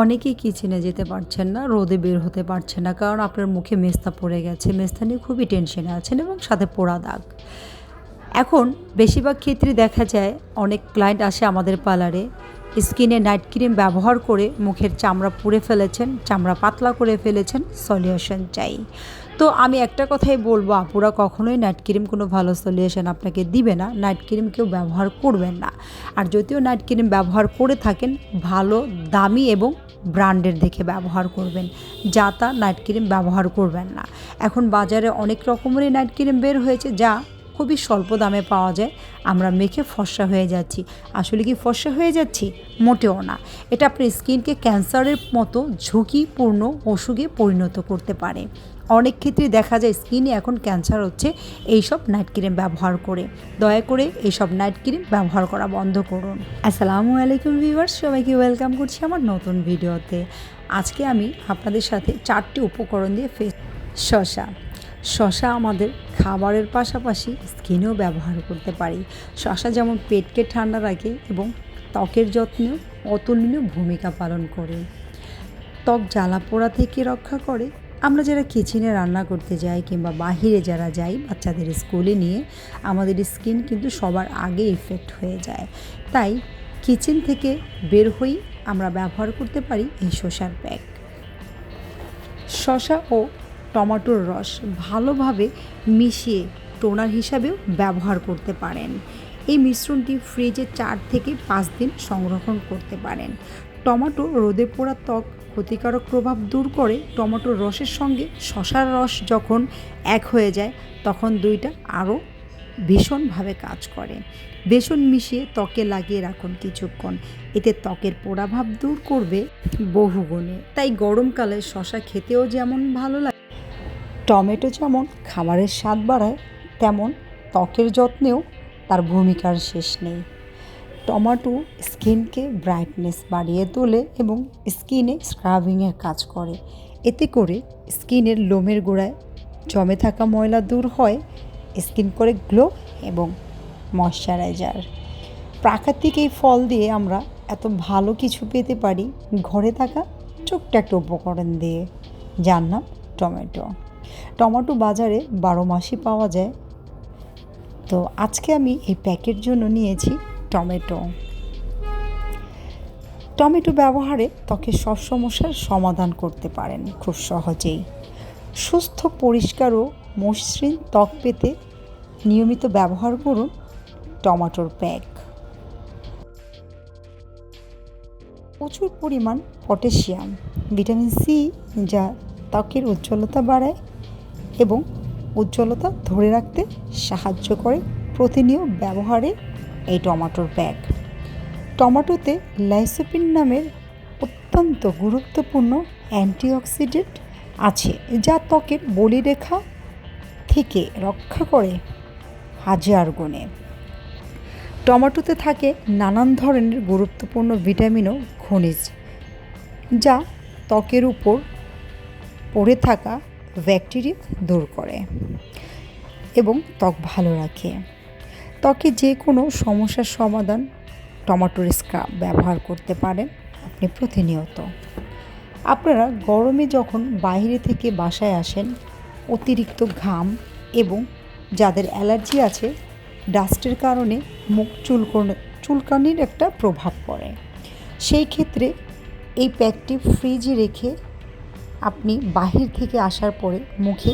অনেকেই কিচেনে যেতে পারছেন না, রোদে বের হতে পারছেন না, কারণ আপনার মুখে মেস্তা পড়ে গেছে। মেস্তা নিয়ে খুবই টেনশনে আছেন এবং সাথে পোড়া দাগ। এখন বেশিরভাগ ক্ষেত্রে দেখা যায়, অনেক ক্লায়েন্ট আসে আমাদের পার্লারে, স্কিনে নাইট ক্রিম ব্যবহার করে মুখের চামড়া পুড়ে ফেলেছেন, চামড়া পাতলা করে ফেলেছেন, সলিউশন চাই। তো আমি একটা কথাই বলব, আপুরা কখনোই নাইট ক্রিম কোনো ভালো সলিউশন আপনাকে দিবে না। নাইট ক্রিম কেউ ব্যবহার করবেন না। আর যদিও নাইট ক্রিম ব্যবহার করে থাকেন, ভালো, দামি এবং ব্র্যান্ডের দেখে ব্যবহার করবেন। যা তা নাইট ক্রিম ব্যবহার করবেন না। এখন বাজারে অনেক রকমেরই নাইট ক্রিম বের হয়েছে, যা খুবই স্বল্প দামে পাওয়া যায়। আমরা মেখে ফর্সা হয়ে যাচ্ছি। আসলে কি ফর্সা হয়ে যাচ্ছি? মোটেও না। এটা আপনার স্কিনকে ক্যান্সারের মতো ঝুঁকিপূর্ণ অসুখে পরিণত করতে পারে। অনেক ক্ষেত্রে দেখা যায় স্কিনে এখন ক্যান্সার হচ্ছে, এইসব নাইট ক্রিম ব্যবহার করে। দয়া করে এইসব নাইট ক্রিম ব্যবহার করা বন্ধ করুন। আসসালামু আলাইকুম ভিউয়ার্স সবাইকে ওয়েলকাম করছি আমার নতুন ভিডিওতে। আজকে আমি আপনাদের সাথে চারটি উপকরণ দিয়ে ফেস শশা শশা আমাদের খাবারের পাশাপাশি স্কিনেও ব্যবহার করতে পারি। শশা যেমন পেটকে ঠান্ডা রাখে এবং ত্বকের যত্নেও অতুলনীয় ভূমিকা পালন করে। ত্বক জ্বালা পোড়া থেকে রক্ষা করে আমরা যারা কিচেনে রান্না করতে যাই কিংবা বাহিরে যারা যাই বাচ্চাদের স্কুলে নিয়ে, আমাদের স্কিন কিন্তু সবার আগে ইফেক্ট হয়ে যায়। তাই কিচেন থেকে বের হই, আমরা ব্যবহার করতে পারি এই শসার প্যাক শশা ও টমেটোর রস ভালোভাবে মিশিয়ে টোনার হিসাবেও ব্যবহার করতে পারেন। এই মিশ্রণটি ফ্রিজে চার থেকে পাঁচ দিন সংরক্ষণ করতে পারেন। টমেটো রোদে পোড়া ত্বক ক্ষতিকারক প্রভাব দূর করে টমেটোর রসের সঙ্গে শশার রস যখন এক হয়ে যায়, তখন দুইটা আরও ভীষণভাবে কাজ করে। বেসন মিশিয়ে ত্বকে লাগিয়ে রাখুন কিছুক্ষণ। এতে ত্বকের পোড়াভাব দূর করবে বহুগুণে। তাই গরমকালে শশা খেতেও যেমন ভালো লাগে। টমেটো যেমন খাবারের স্বাদ বাড়ায়, তেমন ত্বকের যত্নেও তার ভূমিকার শেষ নেই। টমেটো স্কিনকে ব্রাইটনেস বাড়িয়ে তোলে এবং স্কিনে স্ক্রাবিংয়ের কাজ করে। এতে করে স্কিনের লোমের গোড়ায় জমে থাকা ময়লা দূর হয়, স্কিন করে গ্লো এবং ময়শ্চারাইজার। প্রাকৃতিক এই ফল দিয়ে আমরা এত ভালো কিছু পেতে পারি ঘরে থাকা ছোট্ট একটা উপকরণ দিয়ে। যার নাম টমেটো। টমেটো বাজারে বারো মাসই পাওয়া যায়। তো আজকে আমি এই প্যাকের জন্য নিয়েছি টমেটো। টমেটো ব্যবহারে ত্বকের সব সমস্যার সমাধান করতে পারেন খুব সহজেই। সুস্থ, পরিষ্কার ও মসৃণ ত্বক পেতে নিয়মিত ব্যবহার করুন টমেটোর প্যাক। প্রচুর পরিমাণ পটাশিয়াম, ভিটামিন সি যা ত্বকের উজ্জ্বলতা বাড়ায় এবং উজ্জ্বলতা ধরে রাখতে সাহায্য করে প্রতিনিয়ত ব্যবহারে এই টমেটোর ব্যাগ। টমেটোতে লাইসোপিন নামের অত্যন্ত গুরুত্বপূর্ণ অ্যান্টিঅক্সিডেন্ট আছে, যা ত্বকের বলিরেখা থেকে রক্ষা করে হাজার গুণে। টমেটোতে থাকে নানান ধরনের গুরুত্বপূর্ণ ভিটামিন ও খনিজ, যা ত্বকের উপর পড়ে থাকা ব্যাকটেরিয়া দূর করে এবং ত্বক ভালো রাখে। ত্বকে যে কোনো সমস্যার সমাধান টমেটোর স্ক্রাব ব্যবহার করতে পারেন আপনি প্রতিনিয়ত। আপনারা গরমে যখন বাইরে থেকে বাসায় আসেন, অতিরিক্ত ঘাম এবং যাদের অ্যালার্জি আছে, ডাস্টের কারণে মুখ চুলকোনে, চুলকানির একটা প্রভাব পড়ে। সেই ক্ষেত্রে এই প্যাকটি ফ্রিজে রেখে আপনি বাহির থেকে আসার পরে মুখে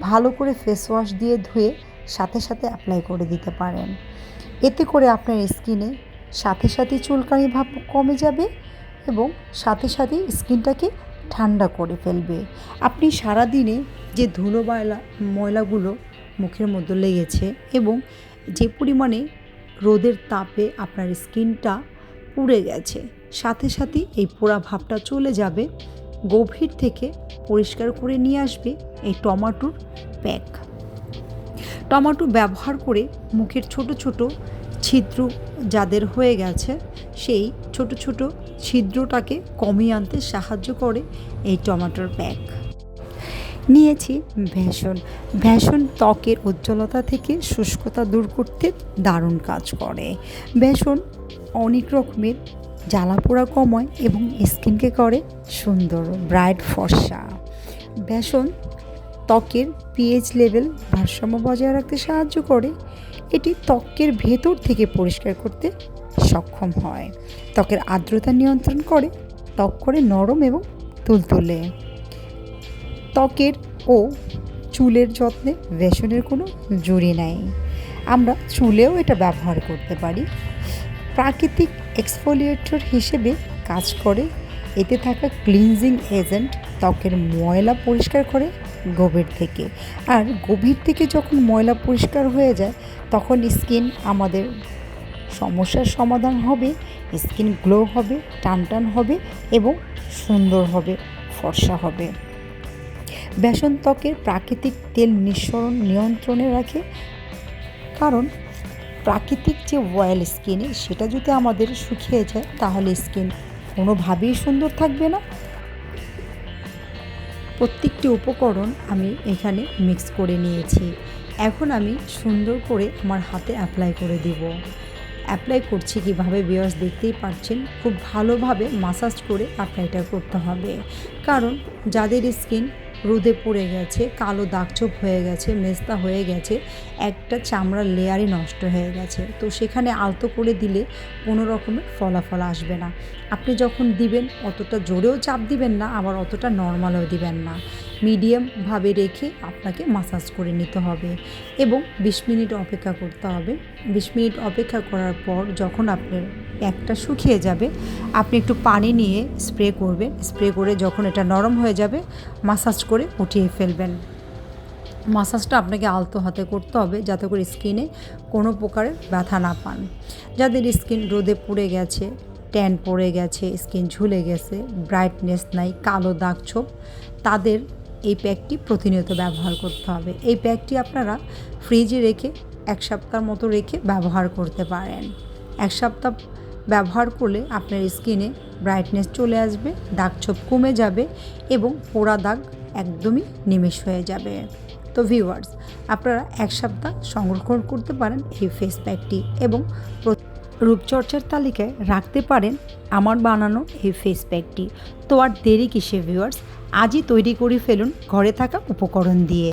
ভালো করে ফেস ওয়াশ দিয়ে ধুয়ে সাথে সাথে অ্যাপ্লাই করে দিতে পারেন। এতে করে আপনার স্কিনে সাথে সাথে চুলকানি ভাব কমে যাবে এবং সাথে সাথে স্কিনটাকে ঠান্ডা করে ফেলবে। আপনি সারাদিনে যে ধুলো ময়লা ময়লাগুলো মুখের মধ্যে লেগেছে এবং যে পরিমাণে রোদের তাপে আপনার স্কিনটা পুড়ে গেছে, সাথে সাথে এই পোড়া ভাবটা চলে যাবে। গভীর থেকে পরিষ্কার করে নিয়ে আসবে এই টমাটোর প্যাক। টমেটো ব্যবহার করে মুখের ছোট ছোট ছিদ্র যাদের হয়ে গেছে, সেই ছোট ছোট ছিদ্রটাকে কমিয়ে আনতে সাহায্য করে এই টমেটোর প্যাক। নিয়েছি ভ্যাসন ভ্যাসন ত্বকের উজ্জ্বলতা থেকে শুষ্কতা দূর করতে দারুণ কাজ করে। ভ্যাসন অনেক রকমের জ্বালাপোড়া কমায় এবং স্কিনকে করে সুন্দর, ব্রাইট ফর্সা। বেসন ত্বকের পিএইচ লেভেল ভারসাম্য বজায় রাখতে সাহায্য করে, এটি ত্বকের ভেতর থেকে পরিষ্কার করতে সক্ষম হয়। ত্বকের আর্দ্রতা নিয়ন্ত্রণ করে, ত্বক করে নরম এবং তুলতুলে। ত্বকের ও চুলের যত্নে বেসনের কোনো জুড়ি নাই। আমরা চুলেও এটা ব্যবহার করতে পারি। প্রাকৃতিক এক্সফোলিয়েটর হিসেবে কাজ করে, এতে থাকা ক্লিনজিং এজেন্ট ত্বকের ময়লা পরিষ্কার করে গভীর থেকে। আর গভীর থেকে যখন ময়লা পরিষ্কার হয়ে যায়, তখন স্কিন আমাদের সমস্যার সমাধান হবে, স্কিন গ্লো হবে, টান টান হবে এবং সুন্দর হবে, ফর্সা হবে। বেসন ত্বকের প্রাকৃতিক তেল নিঃসরণ নিয়ন্ত্রণে রাখে, কারণ প্রাকৃতিক যে অয়েল স্কিনে, সেটা যদি আমাদের শুকিয়ে যায়, তাহলে স্কিন কোনোভাবেই সুন্দর থাকবে না। প্রত্যেকটি উপকরণ আমি এখানে মিক্স করে নিয়েছি। এখন আমি সুন্দর করে আমার হাতে অ্যাপ্লাই করে দিব। অ্যাপ্লাই করছি কীভাবে বিয়ার্স দেখতেই পাচ্ছেন, খুব ভালোভাবে মাসাজ করে অ্যাপ্লাইটা করতে হবে। কারণ যাদের স্কিন রোদে পড়ে গেছে, কালো দাগছোপ হয়ে গেছে মেস্তা হয়ে গেছে, একটা চামড়ার লেয়ারই নষ্ট হয়ে গেছে। তো সেখানে আলতো করে দিলে কোনো রকমের ফলাফল আসবে না। আপনি যখন দিবেন, অতটা জোরেও চাপ দিবেন না, আবার অতটা নর্মালও দিবেন না। মিডিয়ামভাবে রেখে আপনাকে মাসাজ করে নিতে হবে এবং বিশ মিনিট অপেক্ষা করতে হবে। বিশ মিনিট অপেক্ষা করার পর যখন আপনার প্যাকটা শুকিয়ে যাবে, আপনি একটু পানি নিয়ে স্প্রে করবেন। স্প্রে করে যখন এটা নরম হয়ে যাবে মাসাজ করে উঠিয়ে ফেলবেন। মাসাজটা আপনাকে আলতো হাতে করতে হবে যাতে করে স্কিনে কোনো প্রকারের ব্যথা না পান। যাদের স্কিন রোদে পুড়ে গেছে ট্যান পড়ে গেছে স্কিন ঝুলে গেছে ব্রাইটনেস নাই, কালো দাগ ছোপ, তাদের এই প্যাকটি প্রতিনিয়ত ব্যবহার করতে হবে। এই প্যাকটি আপনারা ফ্রিজে রেখে এক সপ্তাহ মতো রেখে ব্যবহার করতে পারেন। এক সপ্তাহ ব্যবহার করলে আপনার স্কিনে ব্রাইটনেস চলে আসবে দাগ ছোপ কমে যাবে এবং পোড়া দাগ একদমই নিমেষ হয়ে যাবে। তো ভিউয়ার্স আপনারা এক সপ্তাহ সংরক্ষণ করতে পারেন এই ফেস প্যাকটি এবং রূপচর্চার তালিকায় রাখতে পারেন আমার বানানো এই ফেস প্যাকটি তো আর দেরি কিসে ভিউয়ার্স আজই তৈরি করে ফেলুন ঘরে থাকা উপকরণ দিয়ে।